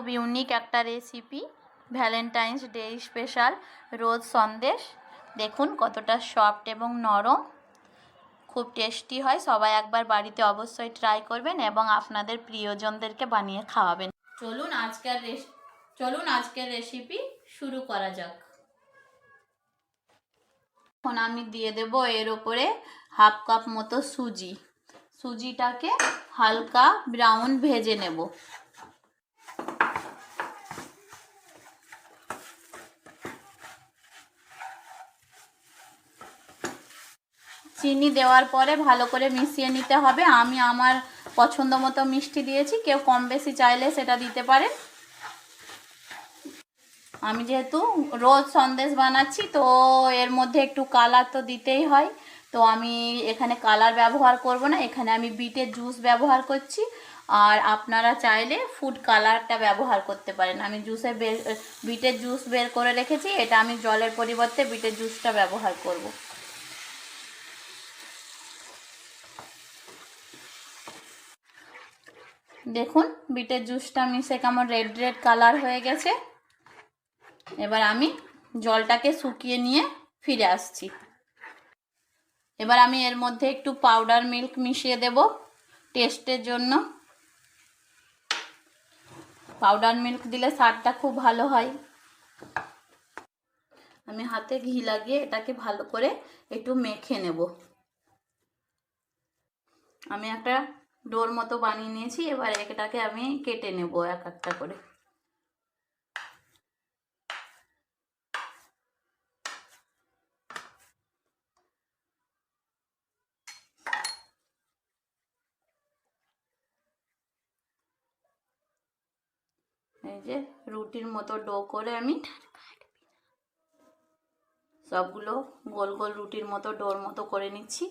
খুব ইউনিক একটা recipe Valentine's day special rose sandesh. দেখুন কতটা সফট এবং নরম। খুব টেস্টি হয়, সবাই একবার বাড়িতে অবশ্যই ট্রাই করবেন এবং আপনাদের প্রিয়জনদেরকে বানিয়ে খাওয়াবেন। চলুন আজকের চলুন আজকের রেসিপি শুরু করা যাক। এখন আমি দিয়ে দেব এর ওপরে হাফ কাপ মতো সুজি। সুজিটাকে হালকা ব্রাউন ভেজে নেব। চিনি দেওয়ার পরে ভালো করে মিশিয়ে নিতে হবে। আমি আমার পছন্দ মতো মিষ্টি দিয়েছি। কেউ কম বেশি চাইলে সেটা দিতে পারে। আমি যেহেতু রোজ সন্দেশ বানাচ্ছি, তো এর মধ্যে একটু কালার তো দিতেই হয়। তো আমি এখানে কালার ব্যবহার করব না, এখানে আমি বিটের জুস ব্যবহার করছি। আর আপনারা চাইলে ফুড কালারটা ব্যবহার করতে পারেন। আমি জুসে বের, বিটের জুস বের করে রেখেছি, এটা আমি জলের পরিবর্তে বিটের জুসটা ব্যবহার করব। দেখুন, বিটের জুসটা মিশে কেমন রেড রেড কালার হয়ে গেছে। এবার আমি জলটাকে শুকিয়ে নিয়ে ফিরে আসছি। এবার আমি এর মধ্যে একটু পাউডার মিল্ক মিশিয়ে দেব টেস্টের জন্য। পাউডার মিল্ক দিলে স্বাদটা খুব ভালো হয়। আমি হাতে ঘি লাগিয়ে এটাকে ভালো করে একটু মেখে নেব। আমি একটা ডোর মতো বানিয়ে নিয়েছি, এবার এটাকে আমি কেটে নেব এক একটা করে। এই যে রুটির মতো ডো করে আমি সবগুলো গোল গোল রুটির মতো ডোর মতো করে নিচ্ছি।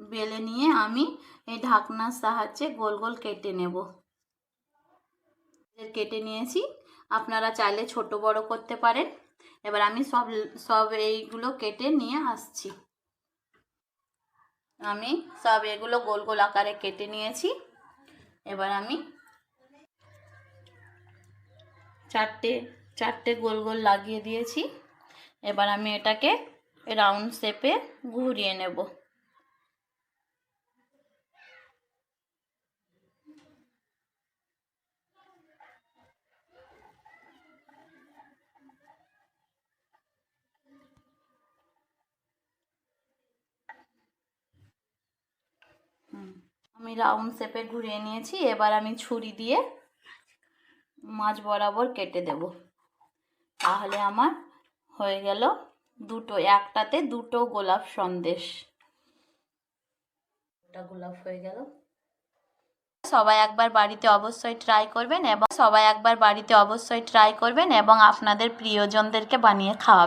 বেলে নিয়ে আমি এই ঢাকনার সাহায্যে গোল গোল কেটে নেব। কেটে নিয়েছি। আপনারা চাইলে ছোট বড় করতে পারেন। এবার আমি সব সব এইগুলো কেটে নিয়ে আসছি। আমি সব এগুলো গোল গোল আকারে কেটে নিয়েছি। এবার আমি চারটে চারটে গোল গোল লাগিয়ে দিয়েছি। এবার আমি এটাকে রাউন্ড শেপে ঘুরিয়ে নেব। আমি রাউন্ড শেপে ঘুরিয়ে নিয়েছি, এবার আমি ছুরি দিয়ে মাছ বরাবর কেটে দেব। তাহলে আমার হয়ে গেল দুটো, একটাতে দুটো গোলাপ সন্দেশ। গোলাপ হয়ে গেল। সবাই একবার বাড়িতে অবশ্যই ট্রাই করবেন এবং সবাই একবার বাড়িতে অবশ্যই ট্রাই করবেন এবং আপনাদের প্রিয়জনদেরকে বানিয়ে খাওয়াবেন।